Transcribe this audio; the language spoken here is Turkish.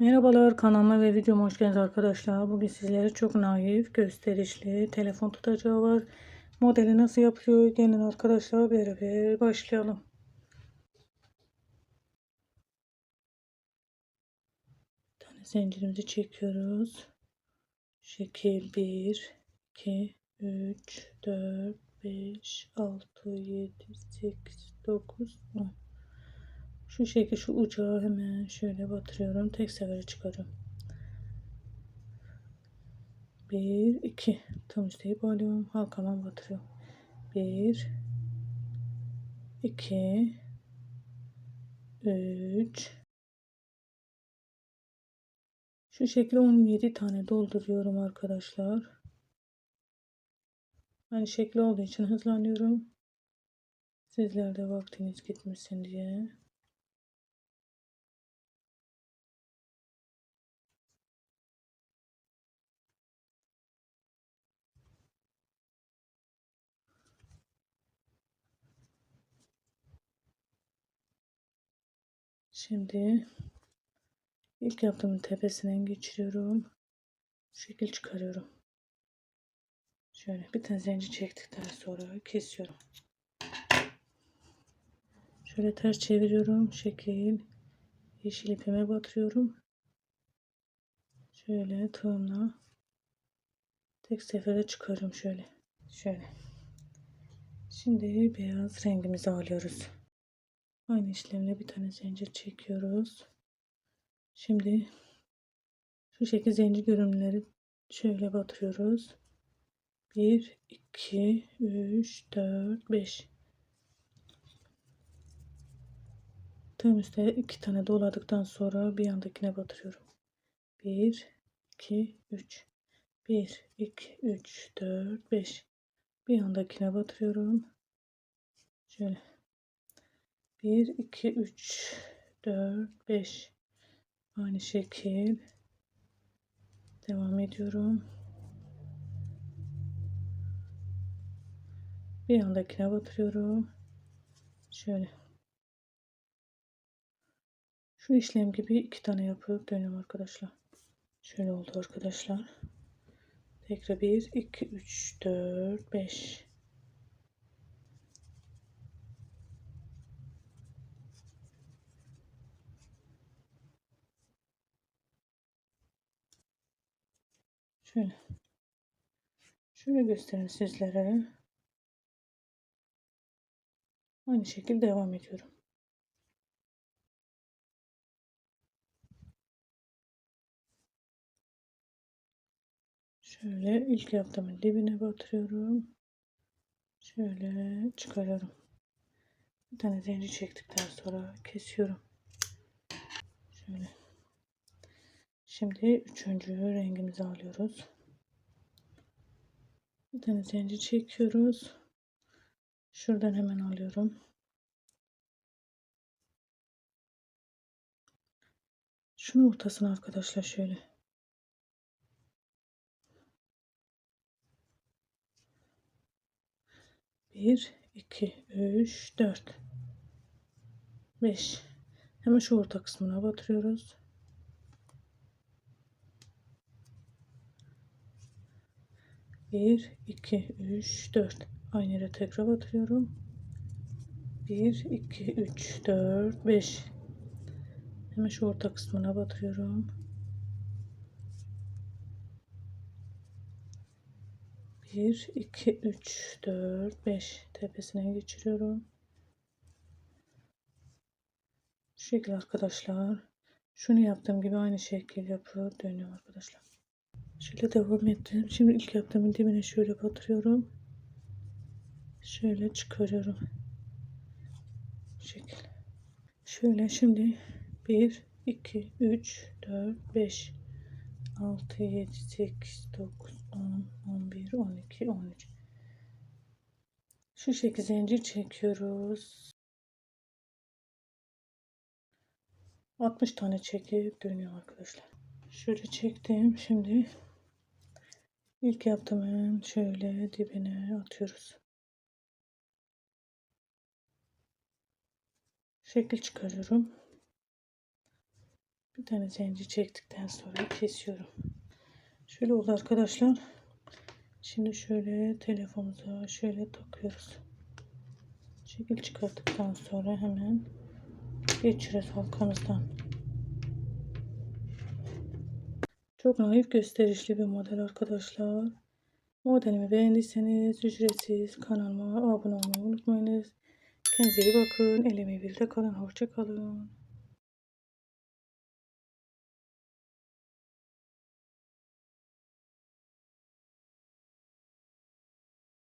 Merhabalar kanalıma ve videoma hoş geldiniz arkadaşlar. Bugün sizlere çok naif, gösterişli telefon tutacağı var. Modeli nasıl yapıyor? Gelin arkadaşlar beraber başlayalım. Bir tane zincirimizi çekiyoruz. Şekil 1, 2, 3, 4, 5, 6, 7, 8, 9, 10. Şu şekil şu ucağı hemen şöyle batırıyorum. Tek sefere çıkarıyorum. Bir, iki. Tam üsteyip alıyorum. Halkadan batırıyorum. Bir, iki, üç. Şu şekilde 17 tane dolduruyorum arkadaşlar. Aynı şekli olduğu için hızlanıyorum. Sizler de vaktiniz gitmesin diye. Şimdi ilk yaptığımın tepesinden geçiriyorum. Şekil çıkarıyorum. Şöyle bir tane zincir çektikten sonra kesiyorum. Şöyle ters çeviriyorum. Şekil yeşil ipime batırıyorum. Şöyle tığımla tek sefere çıkarıyorum şöyle. Şöyle. Şimdi beyaz rengimizi alıyoruz. Aynı işlemle bir tane zincir çekiyoruz. Şimdi şu şekilde zincir görünümleri şöyle batırıyoruz. 1, 2, 3, 4, 5. Tam üstte iki tane doladıktan sonra bir yandakine batırıyorum. 1, 2, 3. 1, 2, 3, 4, 5. Bir yandakine batırıyorum. Şöyle. 1, 2, 3, 4, 5. Aynı şekil. Devam ediyorum. Bir yandakine batırıyorum. Şöyle. Şu işlem gibi iki tane yapıp dönüyorum arkadaşlar. Şöyle oldu arkadaşlar. Tekrar 1, 2, 3, 4, 5. Şöyle. Şöyle göstereyim sizlere. Aynı şekilde devam ediyorum. Şöyle ilk yaptığımın dibine batırıyorum. Şöyle çıkarıyorum. Bir tane zincir çektikten sonra kesiyorum. Şöyle. Şimdi üçüncü rengimizi alıyoruz. Bir tane zincir çekiyoruz. Şuradan hemen alıyorum. Şunu ortasına arkadaşlar şöyle. Bir, iki, üç, dört, beş. Hemen şu orta kısmına batırıyoruz. Bir, iki, üç, dört. Aynı yere tekrar batırıyorum. Bir, iki, üç, dört, beş. Hemen şu orta kısmına batırıyorum. Bir, iki, üç, dört, beş. Tepesine geçiriyorum. Şu şekilde arkadaşlar. Şunu yaptığım gibi aynı şekil yapıp dönüyorum arkadaşlar. Şöyle devam ettim. Şimdi ilk yaptığımın dibine şöyle batırıyorum. Şöyle çıkarıyorum. Bu şekil. Şöyle şimdi 1, 2, 3, 4, 5, 6, 7, 8, 9, 10, 11, 12, 13. Şu şekilde zincir çekiyoruz. 60 tane çekip dönüyor arkadaşlar. Şöyle çektim. Şimdi ilk yaptığımın şöyle dibine atıyoruz. Şekil çıkarıyorum. Bir tane zincir çektikten sonra kesiyorum. Şöyle oldu arkadaşlar. Şimdi şöyle telefonumuza şöyle takıyoruz. Şekil çıkarttıktan sonra hemen geçiriyoruz halkamızdan. Çok naif gösterişli bir model arkadaşlar. Modelimi beğendiyseniz ücretsiz kanalıma abone olmayı unutmayınız. Kendinize iyi bakın. Elime birlikte kalın. Hoşça.